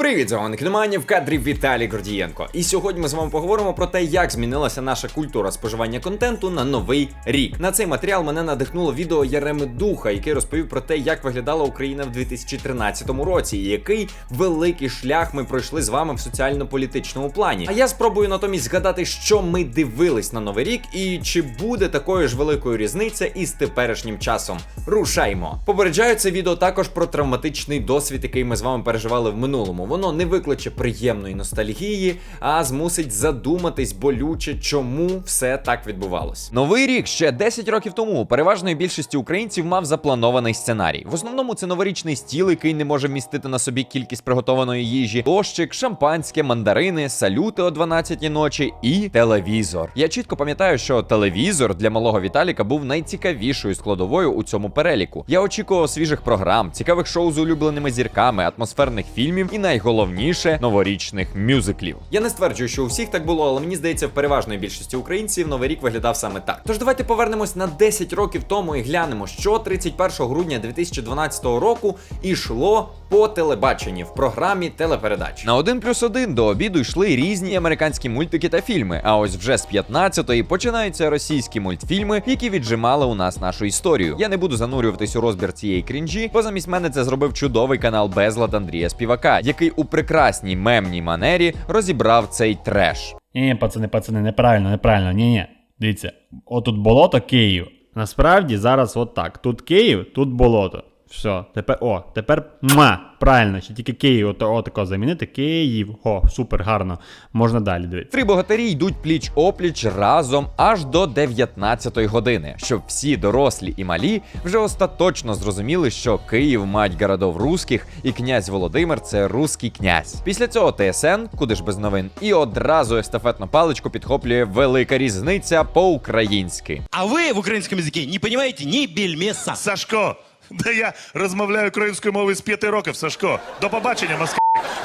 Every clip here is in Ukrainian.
Привіт, з вами Кіномані, в кадрі Віталій Гордієнко. І сьогодні ми з вами поговоримо про те, як змінилася наша культура споживання контенту на новий рік. На цей матеріал мене надихнуло відео Яреми Духа, який розповів про те, як виглядала Україна в 2013 році, і який великий шлях ми пройшли з вами в соціально-політичному плані. А я спробую натомість згадати, що ми дивились на новий рік, і чи буде такою ж великою різниця із теперішнім часом. Рушаймо! Попереджаю це відео також про травматичний досвід, який ми з вами переживали в минулому. Воно не викличе приємної ностальгії, а змусить задуматись болюче, чому все так відбувалось. Новий рік ще 10 років тому переважної більшості українців мав запланований сценарій. В основному це новорічний стіл, який не може містити на собі кількість приготованої їжі, дощик, шампанське, мандарини, салюти о 12 ночі і телевізор. Я чітко пам'ятаю, що телевізор для малого Віталіка був найцікавішою складовою у цьому переліку. Я очікував свіжих програм, цікавих шоу з улюбленими зірками, атмосферних фільмів і найголовніше новорічних мюзиклів. Я не стверджую, що у всіх так було, але мені здається, в переважної більшості українців новий рік виглядав саме так. Тож давайте повернемось на 10 років тому і глянемо, що 31 грудня 2012 року ішло по телебаченні в програмі телепередач. На 1 плюс 1 до обіду йшли різні американські мультики та фільми. А ось вже з 15-ї починаються російські мультфільми, які віджимали у нас нашу історію. Я не буду занурюватись у розбір цієї крінжі, бо замість мене це зробив чудовий канал Безлад Андрія Співака, який у прекрасній мемній манері розібрав цей треш. Ні, ні, пацани, пацани, неправильно, неправильно. Ні, ні. Дивіться, отут болото Київ. Насправді зараз от так. Тут Київ, тут болото. Все, тепер о, тепер муа, правильно, ще тільки Київ ото, отако замінити. Київ. О, супер, гарно. Можна далі дивитися. Три богатирі йдуть пліч опліч разом аж до 19-ї години, щоб всі дорослі і малі вже остаточно зрозуміли, що Київ мать городов русських і князь Володимир це руський князь. Після цього ТСН, куди ж без новин, і одразу естафетну паличку підхоплює велика різниця по-українськи. А вы в украинском языке не понимаете ни бельмеса. Сашко, да я розмовляю українською мовою з п'яти років, Сашко. До побачення, Москва.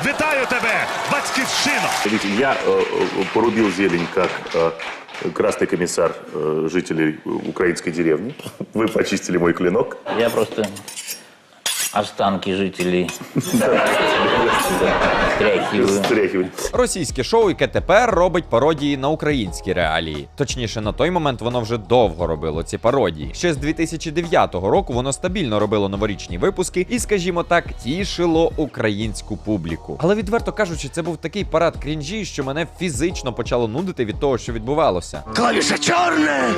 Вітаю тебе, батьківщино! Видите, я э, э, порубил зелень как э, красный комиссар э, жителей украинской деревни. Вы почистили мой клинок. Я просто останки жителей стряхиваю. Стряхиваю. Російське шоу, яке тепер робить пародії на українські реалії. Точніше, на той момент воно вже довго робило ці пародії. Ще з 2009 року воно стабільно робило новорічні випуски і, скажімо так, тішило українську публіку. Але відверто кажучи, це був такий парад крінжі, що мене фізично почало нудити від того, що відбувалося. Клавиша черная,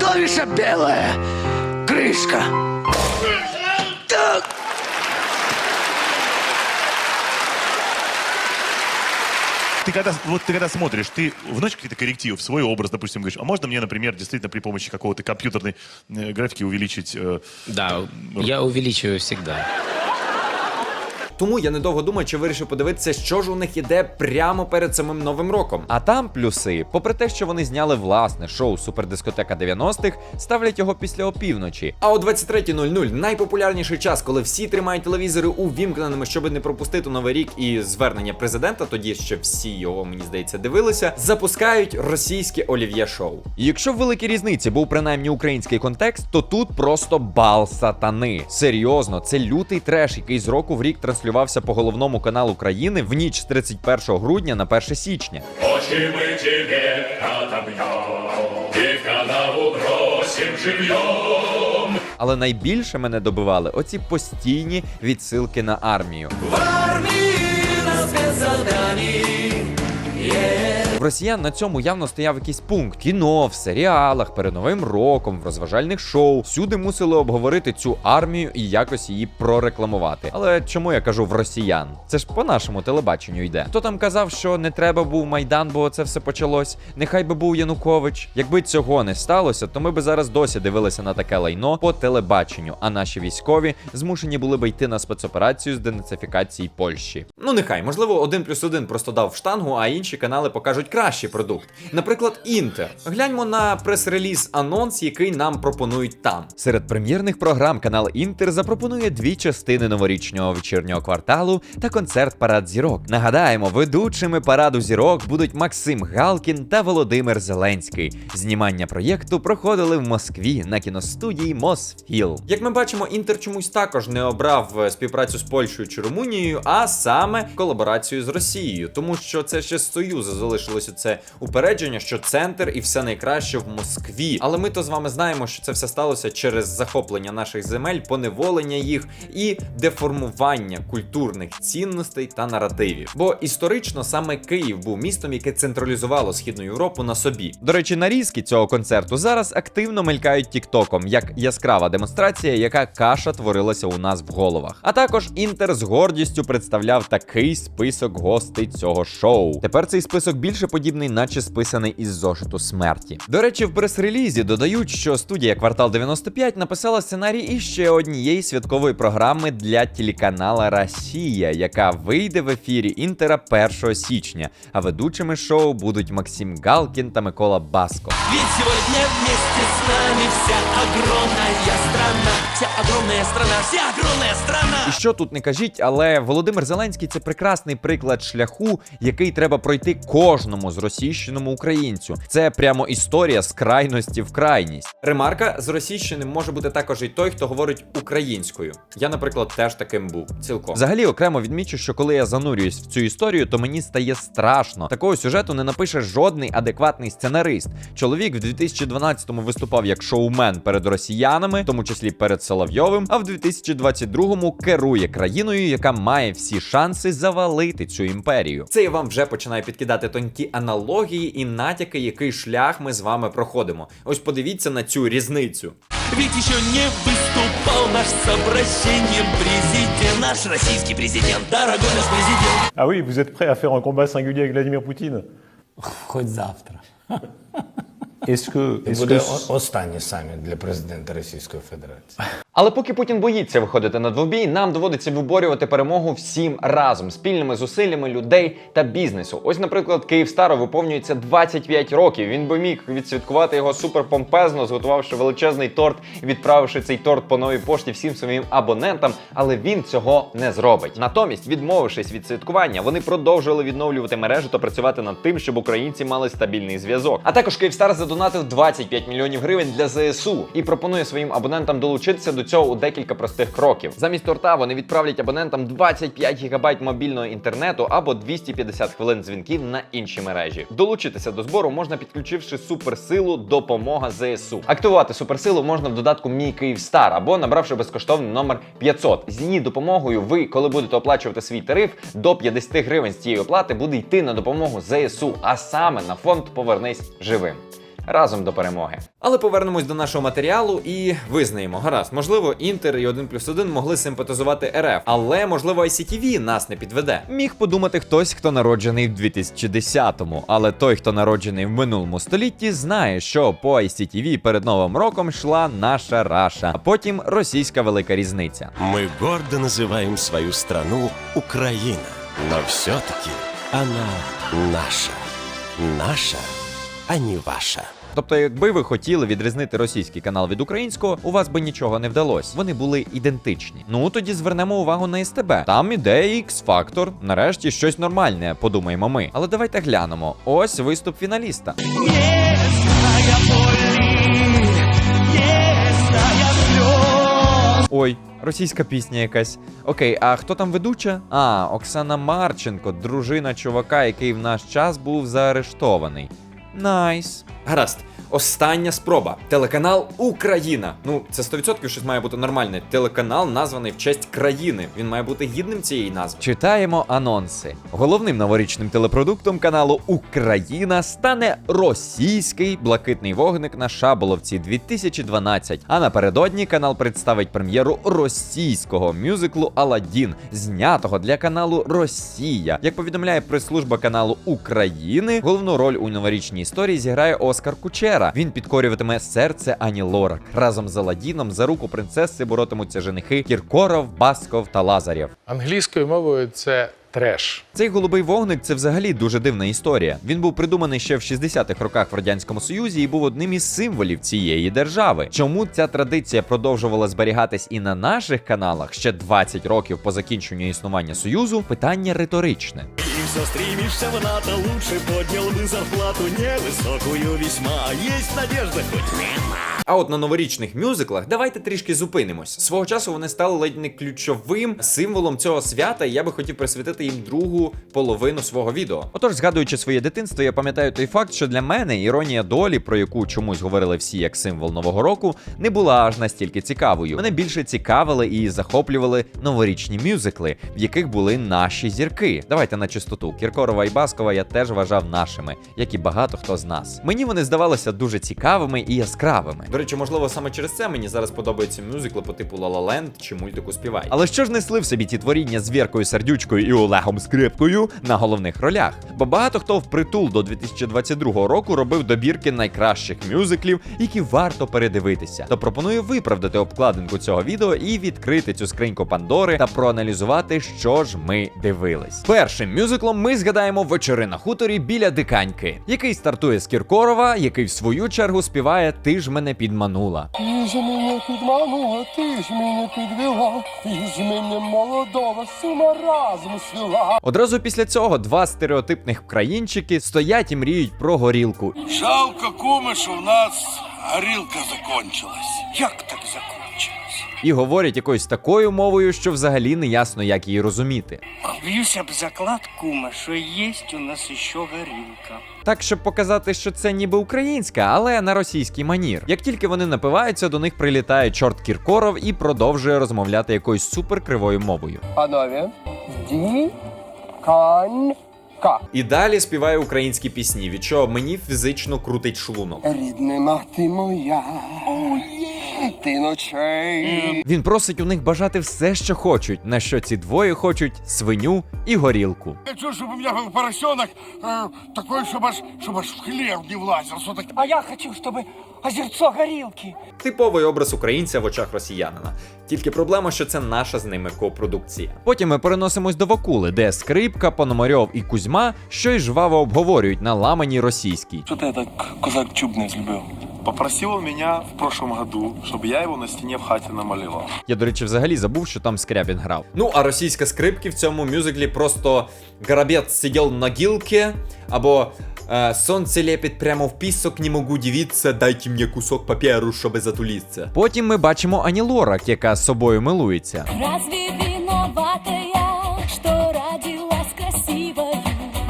клавиша белая, крышка. Так. Ты когда, вот ты когда смотришь, ты вносишь какие-то коррективы в свой образ, допустим, говоришь, а можно мне, например, действительно при помощи какого-то компьютерной э, графики увеличить... э, Да, я увеличиваю всегда. Тому я недовго думаючи вирішив подивитися, що ж у них іде прямо перед самим новим роком. А там плюси, попри те, що вони зняли власне шоу Супердискотека 90-х, ставлять його після опівночі. А о 23.00 найпопулярніший час, коли всі тримають телевізори увімкненими, щоб не пропустити новий рік і звернення президента. Тоді ще всі його, мені здається, дивилися. Запускають російське олів'є шоу. Якщо в великій різниці був принаймні український контекст, то тут просто бал сатани. Серйозно, це лютий треш, який з року в рік транслювався по головному каналу країни в ніч з 31 грудня на 1 січня. Очі ми тебе живьом. Але найбільше мене добивали оці постійні відсилки на армію. В росіян на цьому явно стояв якийсь пункт. Кіно, в серіалах, перед новим роком, в розважальних шоу. Всюди мусили обговорити цю армію і якось її прорекламувати. Але чому я кажу в росіян? Це ж по нашому телебаченню йде. Хто там казав, що не треба був майдан, бо це все почалось? Нехай би був Янукович. Якби цього не сталося, то ми би зараз досі дивилися на таке лайно по телебаченню. А наші військові змушені були би йти на спецоперацію з денацифікації Польщі. Ну нехай, можливо, один плюс один просто дав штангу, а інші канали покажуть представить кращий продукт. Наприклад, Інтер. Гляньмо на прес-реліз анонс, який нам пропонують там. Серед прем'єрних програм канал Інтер запропонує дві частини новорічного вечірнього кварталу та концерт Парад зірок. Нагадаємо, ведучими параду зірок будуть Максим Галкін та Володимир Зеленський. Знімання проєкту проходили в Москві на кіностудії Мосфіл. Як ми бачимо, Інтер чомусь також не обрав е, співпрацю з Польщею чи Румунією, а саме колаборацію з Росією, тому що це ще з Союзу залишилося це упередження, що центр і все найкраще в Москві. Але ми то з вами знаємо, що це все сталося через захоплення наших земель, поневолення їх і деформування культурних цінностей та наративів. Бо історично саме Київ був містом, яке централізувало східну Європу на собі. До речі, нарізки цього концерту зараз активно мелькають тіктоком, як яскрава демонстрація, яка каша творилася у нас в головах. А також Інтер з гордістю представляв такий список гостей цього шоу. Тепер цей список більше подібний, наче списаний із зошиту смерті. До речі, в прес-релізі додають, що студія Квартал 95 написала сценарій іще однієї святкової програми для телеканала Росія, яка вийде в ефірі Інтера 1 січня. А ведучими шоу будуть Максим Галкін та Микола Баско. Ведь сегодня вместе с нами вся огромная страна, вся огромная страна, вся огромная страна. І що тут не кажіть, але Володимир Зеленський це прекрасний приклад шляху, який треба пройти кожному зросійщеному українцю. Це прямо історія з крайності в крайність. Ремарка з російщеним може бути також і той, хто говорить українською. Я, наприклад, теж таким був. Цілком взагалі окремо відмічу, що коли я занурююсь в цю історію, то мені стає страшно. Такого сюжету не напише жодний адекватний сценарист. Чоловік в 2012-му виступав як шоумен перед росіянами, в тому числі перед Соловйовим, а в 2022-му керує країною, яка має всі шанси завалити цю імперію. Це я вам вже починаю підкидати тонкі аналогії і натяки, який шлях ми з вами проходимо. Ось подивіться на цю різницю. Ведь еще не выступал наш с обращением президент, наш российский президент, дорогой наш президент. Ah oui, vous êtes prêt à faire un combat singulier avec Vladimir Poutine Хоть завтра. Est-ce que, est-ce буде о- останній саміт для президента Російської Федерації. Але поки Путін боїться виходити на двобій, нам доводиться виборювати перемогу всім разом, спільними зусиллями людей та бізнесу. Ось, наприклад, Київстару виповнюється 25 років. Він би міг відсвяткувати його суперпомпезно, зготувавши величезний торт відправивши цей торт по новій пошті всім своїм абонентам, але він цього не зробить. Натомість, відмовившись від святкування, вони продовжували відновлювати мережу та працювати над тим, щоб українці мали стабільний зв'язок. А також Київстар задонатив 25 мільйонів гривень для ЗСУ і пропонує своїм абонентам долучитися до цього у декілька простих кроків. Замість торта вони відправлять абонентам 25 гігабайт мобільного інтернету або 250 хвилин дзвінків на інші мережі. Долучитися до збору можна підключивши суперсилу допомога ЗСУ. Активувати суперсилу можна в додатку Мій Київстар або набравши безкоштовний номер 500. З її допомогою ви, коли будете оплачувати свій тариф, до 50 гривень з цієї оплати буде йти на допомогу ЗСУ, а саме на фонд Повернись живим. Разом до перемоги. Але повернемось до нашого матеріалу і визнаємо, гаразд, можливо, Інтер і 1 плюс 1 могли симпатизувати РФ, але можливо ICTV нас не підведе. Міг подумати хтось, хто народжений в 2010-му, але той, хто народжений в минулому столітті, знає, що по ICTV перед новим роком йшла наша Раша, а потім російська велика різниця. Мы гордо называем свою страну Украина. Но все-таки она наша. Наша, а не ваша. Тобто, якби ви хотіли відрізнити російський канал від українського, у вас би нічого не вдалося. Вони були ідентичні. Ну тоді звернемо увагу на СТБ. Там іде x фактор Нарешті щось нормальне, подумаємо ми. Але давайте глянемо. Ось виступ фіналіста. Ой, російська пісня якась. Окей, а хто там ведуча? А, Оксана Марченко, дружина чувака, який в наш час був заарештований. Найс. Гаразд. Остання спроба. Телеканал Україна. Ну, це 100% щось має бути нормальне. Телеканал названий в честь країни. Він має бути гідним цієї назви. Читаємо анонси. Головним новорічним телепродуктом каналу Україна стане російський блакитний вогник на Шаболовці 2012. А напередодні канал представить прем'єру російського мюзиклу Аладдін, знятого для каналу Росія. Як повідомляє прес-служба каналу України, головну роль у новорічній історії зіграє Оскар Кучера. Він підкорюватиме серце Ані Лорак. Разом з Аладіном за руку принцеси боротимуться женихи Кіркоров, Басков та Лазарєв. Англійською мовою це Трэш. Цей голубий вогник це взагалі дуже дивна історія. Він був придуманий ще в 60-х роках в радянському союзі і був одним із символів цієї держави. Чому ця традиція продовжувала зберігатись і на наших каналах ще 20 років по закінченню існування союзу? Питання риторичне. И все стремишься в НАТО Лучше поднял бы зарплату невысокую весьма Есть надежда хоть А от на новорічних мюзиклах давайте трішки зупинимось. Свого часу вони стали ледь не ключовим символом цього свята, і я би хотів присвятити їм другу половину свого відео. Отож, згадуючи своє дитинство, я пам'ятаю той факт, що для мене іронія долі, про яку чомусь говорили всі як символ нового року, не була аж настільки цікавою. Мене більше цікавили і захоплювали новорічні мюзикли, в яких були наші зірки. Давайте на чистоту. Кіркорова і Баскова я теж вважав нашими, як і багато хто з нас. Мені вони здавалися дуже цікавими і яскравими. До речі, можливо, саме через це мені зараз подобаються мюзикли по типу Land чи мультику Співай. Але що ж несли в собі ті творіння з Віркою Сердючкою і Олегом Скрипкою на головних ролях? Бо багато хто впритул до 2022 року робив добірки найкращих мюзиклів, які варто передивитися. То пропоную виправдати обкладинку цього відео і відкрити цю скриньку Пандори та проаналізувати, що ж ми дивились. Першим мюзиклом ми згадаємо вечори на хуторі біля диканьки, який стартує з Кіркорова, який в свою чергу співає Ти ж мене підманула. Ти ж мене підманула, ти ж мене підвела, ти ж мене молодого з ума разом. Одразу після цього два стереотипних країнчики стоять і мріють про горілку. Жалко, куми, що в нас горілка закончилась. Як так закончилась? І говорять якоюсь такою мовою, що взагалі не ясно, як її розуміти. Б'юся б заклад, куме, що є у нас ще горілка. Так, щоб показати, що це ніби українська, але на російський манір. Як тільки вони напиваються, до них прилітає чорт Кіркоров і продовжує розмовляти якоюсь суперкривою мовою. Панове, ді, кан, ка. І далі співає українські пісні, від чого мені фізично крутить шлунок. Рідне мати моя, ти ночей. Він просить у них бажати все, що хочуть, на що ці двоє хочуть свиню і горілку. Хочу, щоб у меня был поросенок э, такой, чтобы аж, чтобы аж в хлеб не влазил. Что так... А я хочу, чтобы озерцо горілки. Типовий образ українця в очах росіянина. Тільки проблема, що це наша з ними копродукція. Потім ми переносимось до Вакули, де скрипка, Пономарьов і Кузьма щось жваво обговорюють на ламаній російській. Что ты так козак чубный взлюбил? Попросил он меня в прошлом году, чтобы я его на стене в хате намалевал. Я, до речі, взагалі забув, що там Скрябін грав. Ну, а російська скрипки в цьому мюзиклі просто Горобець сидів на гілці, або е, Сонце лепить прямо в пісок, не можу дивитися, дайте мені кусок паперу, щоб затулитися. Потім ми бачимо Ані Лорак, яка з собою милується.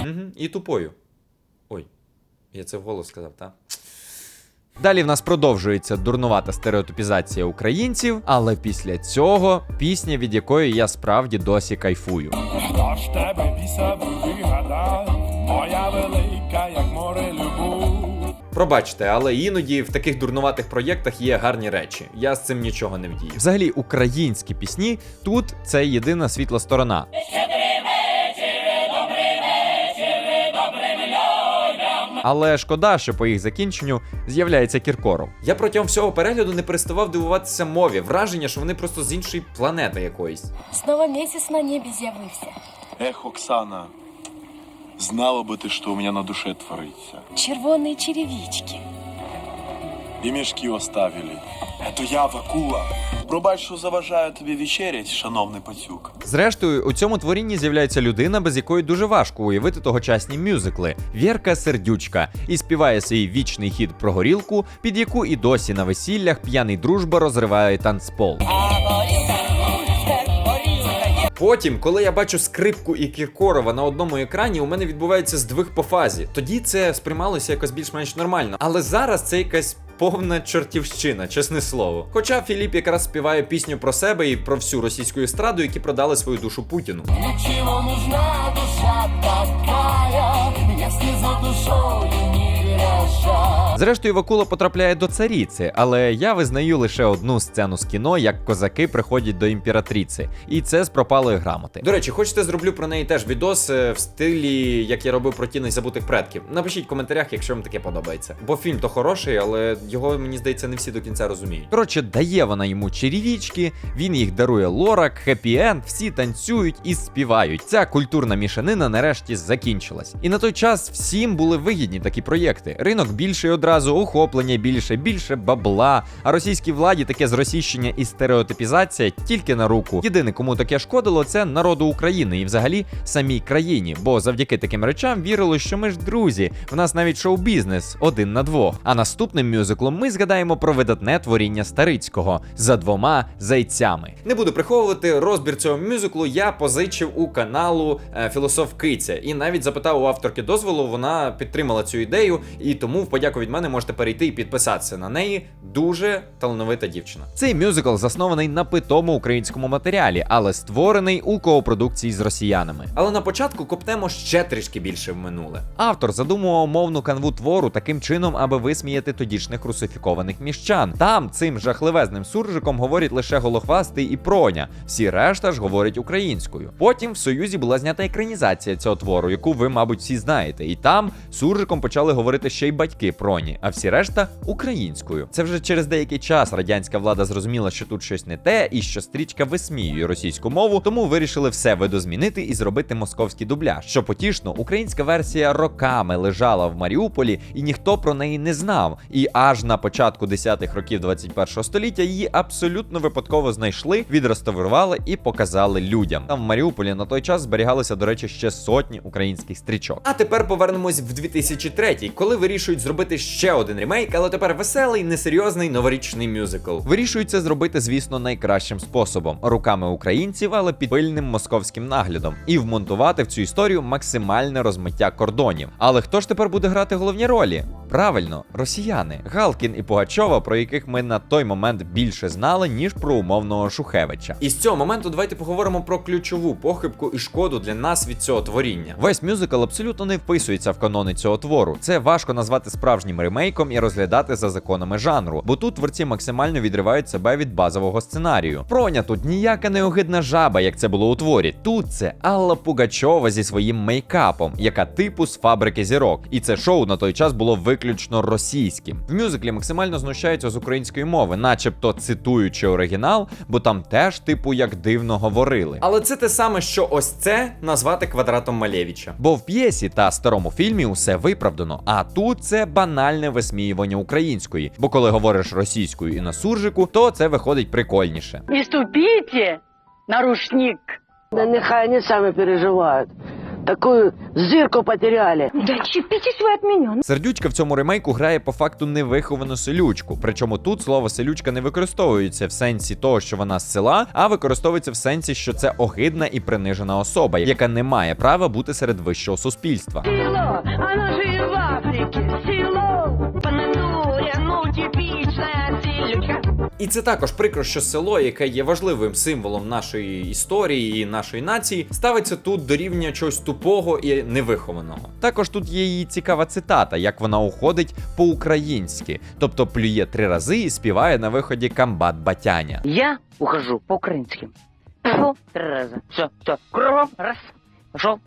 Угу, і тупою. Ой, я це вголос сказав, так? Далі в нас продовжується дурнувата стереотипізація українців, але після цього пісня, від якої я справді досі кайфую. Тебе Пробачте, але іноді в таких дурнуватих проєктах є гарні речі. Я з цим нічого не вдію. Взагалі, українські пісні тут це єдина світла сторона. Але шкода, що по їх закінченню з'являється Кіркоров. Я протягом всього перегляду не переставав дивуватися мові. Враження, що вони просто з іншої планети якоїсь. Снова месяц на небе з'явився. Эх, Оксана, знала бы ты, что у меня на душе творится. Червоні черевички. І мішки оставили. Это я, Вакула. Пробач, що заважаю тобі вечерять, шановний пацюк. Зрештою, у цьому творінні з'являється людина, без якої дуже важко уявити тогочасні мюзикли Вірка Сердючка, і співає свій вічний хід про горілку, під яку і досі на весіллях п'яний дружба розриває танцпол. Потім, коли я бачу скрипку і Кіркорова на одному екрані, у мене відбувається здвиг по фазі. Тоді це сприймалося якось більш-менш нормально. Але зараз це якась повна чортівщина, чесне слово. Хоча Філіп якраз співає пісню про себе і про всю російську естраду, які продали свою душу Путіну. Чего нужна душа такая, если за душою? Зрештою, Вакула потрапляє до царіці, але я визнаю лише одну сцену з кіно, як козаки приходять до імператриці, і це з пропалої грамоти. До речі, хочете зроблю про неї теж відос е, в стилі, як я робив про тіней забутих предків. Напишіть в коментарях, якщо вам таке подобається. Бо фільм то хороший, але його мені здається не всі до кінця розуміють. Коротше, дає вона йому черевічки, він їх дарує лорак, хеппі-енд, всі танцюють і співають. Ця культурна мішанина нарешті закінчилась. І на той час всім були вигідні такі проєкти. Ринок більший одразу, охоплення більше, більше бабла. А російській владі таке зросійщення і стереотипізація тільки на руку. Єдине, кому таке шкодило, це народу України і взагалі самій країні. Бо завдяки таким речам вірило, що ми ж друзі. В нас навіть шоу-бізнес один на двох. А наступним мюзиклом ми згадаємо про видатне творіння Старицького за двома зайцями. Не буду приховувати розбір цього мюзиклу. Я позичив у каналу е, Філософ Киця і навіть запитав у авторки дозволу. Вона підтримала цю ідею, і тому в подяку від мене можете перейти і підписатися на неї. Дуже талановита дівчина. Цей мюзикл заснований на питому українському матеріалі, але створений у коопродукції з росіянами. Але на початку копнемо ще трішки більше в минуле. Автор задумував мовну канву твору таким чином, аби висміяти тодішніх русифікованих міщан. Там цим жахливезним суржиком говорять лише голохвастий і проня. Всі решта ж говорять українською. Потім в Союзі була знята екранізація цього твору, яку ви, мабуть, всі знаєте. І там суржиком почали говорити ще й батьки проні, а всі решта українською. Це вже через деякий час радянська влада зрозуміла, що тут щось не те, і що стрічка висміює російську мову, тому вирішили все видозмінити і зробити московський дубляж. Що потішно, українська версія роками лежала в Маріуполі, і ніхто про неї не знав. І аж на початку 10-х років 21-го століття її абсолютно випадково знайшли, відреставрували і показали людям. Там в Маріуполі на той час зберігалися, до речі, ще сотні українських стрічок. А тепер повернемось в 2003, коли вирішують зробити ще один ремейк, але тепер веселий, несерйозний новорічний мюзикл. Вирішують зробити, звісно, найкращим способом руками українців, але під пильним московським наглядом, і вмонтувати в цю історію максимальне розмиття кордонів. Але хто ж тепер буде грати головні ролі? Правильно, росіяни, Галкін і Пугачова, про яких ми на той момент більше знали, ніж про умовного Шухевича. І з цього моменту давайте поговоримо про ключову похибку і шкоду для нас від цього творіння. Весь мюзикл абсолютно не вписується в канони цього твору. Це важко назвати справжнім ремейком і розглядати за законами жанру, бо тут творці максимально відривають себе від базового сценарію. Проня тут ніяка неогидна жаба, як це було у творі. Тут це Алла Пугачова зі своїм мейкапом, яка типу з фабрики зірок. І це шоу на той час було виключно російським. В мюзиклі максимально знущаються з української мови, начебто цитуючи оригінал, бо там теж, типу, як дивно говорили. Але це те саме, що ось це назвати квадратом Малєвича. Бо в п'єсі та старому фільмі усе виправдано. А тут це банальне висміювання української. Бо коли говориш російською і на суржику, то це виходить прикольніше. Не ступите на рушник. Да нехай они сами переживают. Такую зырку потеряли. Да вы от меня. Сердючка в цьому ремейку грає по факту невиховану селючку. Причому тут слово селючка не використовується в сенсі того, що вона з села, а використовується в сенсі, що це огидна і принижена особа, яка не має права бути серед вищого суспільства. Село, оно же и в Африке. Село, по натуре, ну типичная селючка. І це також прикро, що село, яке є важливим символом нашої історії і нашої нації, ставиться тут до рівня чогось тупого і невихованого. Також тут є її цікава цитата, як вона уходить по-українськи, тобто плює три рази і співає на виході камбат батяня. Я ухожу по-украински. Пошел три раза. Все, все. Кругом. Раз. Пошел.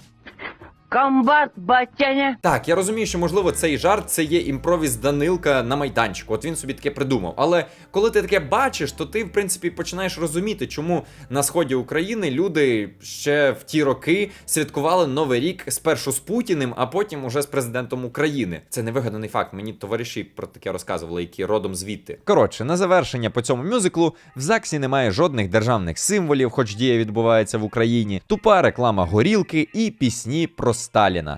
Комбат батяня. Так, я розумію, що можливо цей жарт це є імпровіз Данилка на майданчику. От він собі таке придумав. Але коли ти таке бачиш, то ти в принципі починаєш розуміти, чому на сході України люди ще в ті роки святкували новий рік спершу з Путіним, а потім уже з президентом України. Це невигаданий факт. Мені товариші про таке розказували, які родом звідти. Коротше, на завершення по цьому мюзиклу в ЗАГСі немає жодних державних символів, хоч дія відбувається в Україні. Тупа реклама горілки і пісні про Сталіна.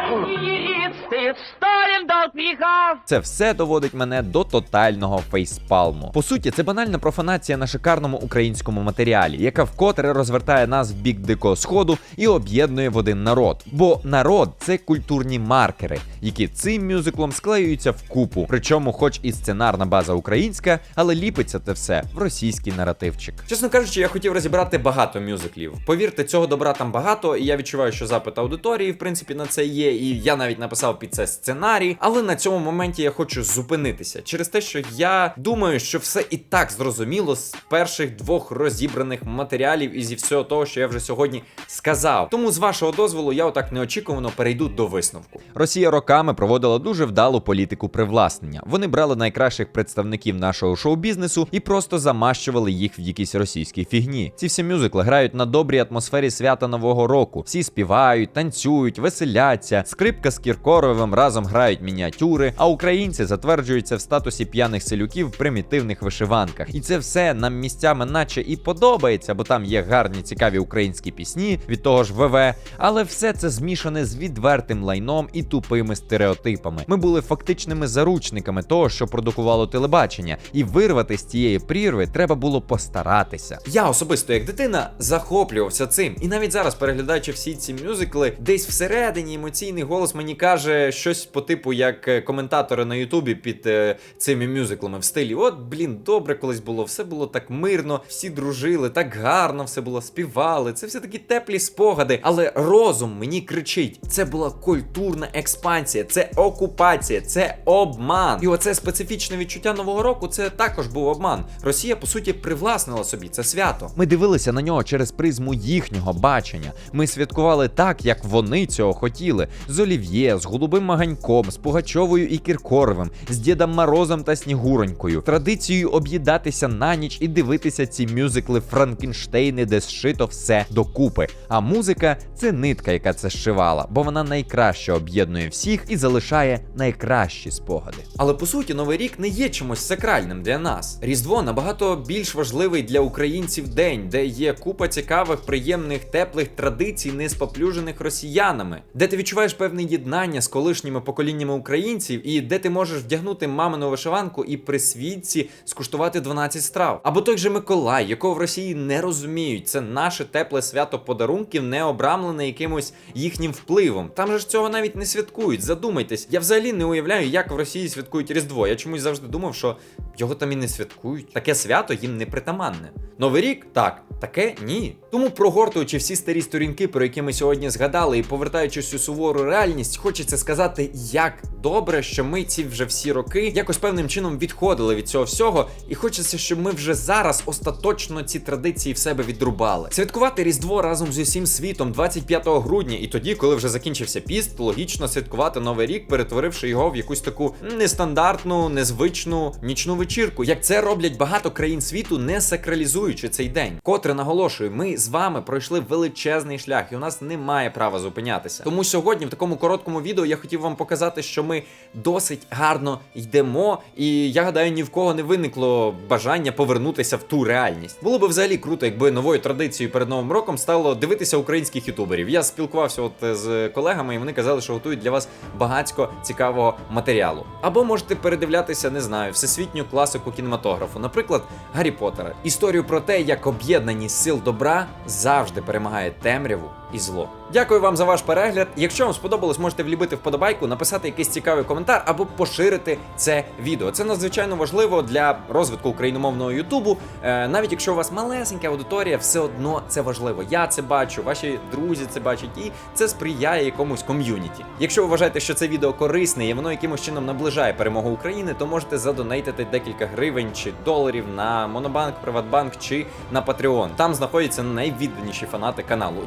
Приказ. Це все доводить мене до тотального фейспалму. По суті, це банальна профанація на шикарному українському матеріалі, яка вкотре розвертає нас в бік дикого сходу і об'єднує в один народ. Бо народ це культурні маркери, які цим мюзиклом склеюються в купу. Причому, хоч і сценарна база українська, але ліпиться це все в російський наративчик. Чесно кажучи, я хотів розібрати багато мюзиклів. Повірте, цього добра там багато, і я відчуваю, що запит аудиторії, в принципі, на це є. І я навіть написав під це сценарій. Але на цьому моменті я хочу зупинитися через те, що я думаю, що все і так зрозуміло з перших двох розібраних матеріалів і зі всього того, що я вже сьогодні сказав. Тому з вашого дозволу я отак неочікувано перейду до висновку. Росія роками проводила дуже вдалу політику привласнення. Вони брали найкращих представників нашого шоу-бізнесу і просто замащували їх в якійсь російській фігні. Ці всі мюзикли грають на добрій атмосфері свята Нового року. Всі співають, танцюють, веселяться. Скрипка з Кіркоровим разом грають мініатюри, а українці затверджуються в статусі п'яних селюків в примітивних вишиванках. І це все нам місцями, наче і подобається, бо там є гарні цікаві українські пісні від того ж ВВ. Але все це змішане з відвертим лайном і тупими стереотипами. Ми були фактичними заручниками того, що продукувало телебачення, і вирвати з цієї прірви треба було постаратися. Я особисто як дитина захоплювався цим, і навіть зараз, переглядаючи всі ці мюзикли, десь всередині емоційний голос мені каже щось по типу як е, коментатори на Ютубі під е, цими мюзиклами в стилі: от блін, добре колись було, все було так мирно, всі дружили, так гарно все було, співали. Це все такі теплі спогади. Але розум мені кричить: це була культурна експансія, це окупація, це обман. І оце специфічне відчуття нового року. Це також був обман. Росія, по суті, привласнила собі це свято. Ми дивилися на нього через призму їхнього бачення. Ми святкували так, як вони цього хотіли: з Олів'є, з голубим маганьком, з Пугачовою і Кіркоровим, з Дідом Морозом та Снігуронькою, традицією об'їдатися на ніч і дивитися ці мюзикли Франкенштейни, де зшито все докупи. А музика це нитка, яка це зшивала, бо вона найкраще об'єднує всіх і залишає найкращі спогади. Але по суті, новий рік не є чимось сакральним для нас. Різдво набагато більш важливий для українців день, де є купа цікавих, приємних, теплих традицій, не споплюжених росіянами, де ти відчуваєш певне єднання з колишніми поколіннями українців, і де ти можеш вдягнути мамину вишиванку і при світці скуштувати 12 страв. Або той же Миколай, якого в Росії не розуміють. Це наше тепле свято подарунків, не обрамлене якимось їхнім впливом. Там же ж цього навіть не святкують. Задумайтесь, я взагалі не уявляю, як в Росії святкують Різдво. Я чомусь завжди думав, що його там і не святкують. Таке свято їм не притаманне. Новий рік так, таке ні. Тому прогортуючи всі старі сторінки, про які ми сьогодні згадали, і повертаючись у сувору реальність, хочеться сказати, як добре, що ми ці вже всі роки якось певним чином відходили від цього всього, і хочеться, щоб ми вже зараз остаточно ці традиції в себе відрубали. Святкувати Різдво разом з усім світом 25 грудня, і тоді, коли вже закінчився піст, логічно святкувати новий рік, перетворивши його в якусь таку нестандартну, незвичну нічну вечірку, як це роблять багато країн світу, не сакралізуючи цей день. Котре наголошую, ми з вами пройшли величезний шлях, і у нас немає права зупинятися. Тому сьогодні, в такому короткому відео, я хотів вам показати, що ми досить гарно йдемо, і я гадаю, ні в кого не виникло бажання повернутися в ту реальність. Було би взагалі круто, якби новою традицією перед новим роком стало дивитися українських ютуберів. Я спілкувався от з колегами, і вони казали, що готують для вас багатько цікавого матеріалу. Або можете передивлятися, не знаю, всесвітню класику кінематографу, наприклад, Гаррі Поттера. Історію про те, як об'єднаність сил добра завжди перемагає темряву і зло. Дякую вам за ваш перегляд. Якщо вам сподобалось, можете вліпити вподобайку, написати якийсь цікавий коментар або поширити це відео. Це надзвичайно важливо для розвитку україномовного Ютубу. Е, навіть якщо у вас малесенька аудиторія, все одно це важливо. Я це бачу, ваші друзі це бачать, і це сприяє якомусь ком'юніті. Якщо ви вважаєте, що це відео корисне і воно якимось чином наближає перемогу України, то можете задонейтити декілька гривень чи доларів на Монобанк, Приватбанк чи на Patreon. Там знаходяться найвідданіші фанати каналу.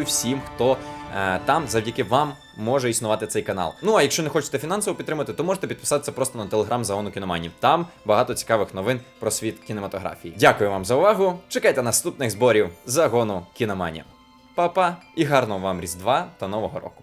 Дякую всім, хто е, там завдяки вам може існувати цей канал. Ну а якщо не хочете фінансово підтримати, то можете підписатися просто на телеграм загону кіноманів. Там багато цікавих новин про світ кінематографії. Дякую вам за увагу. Чекайте наступних зборів загону кіноманів. Па-па і гарного вам Різдва та Нового року.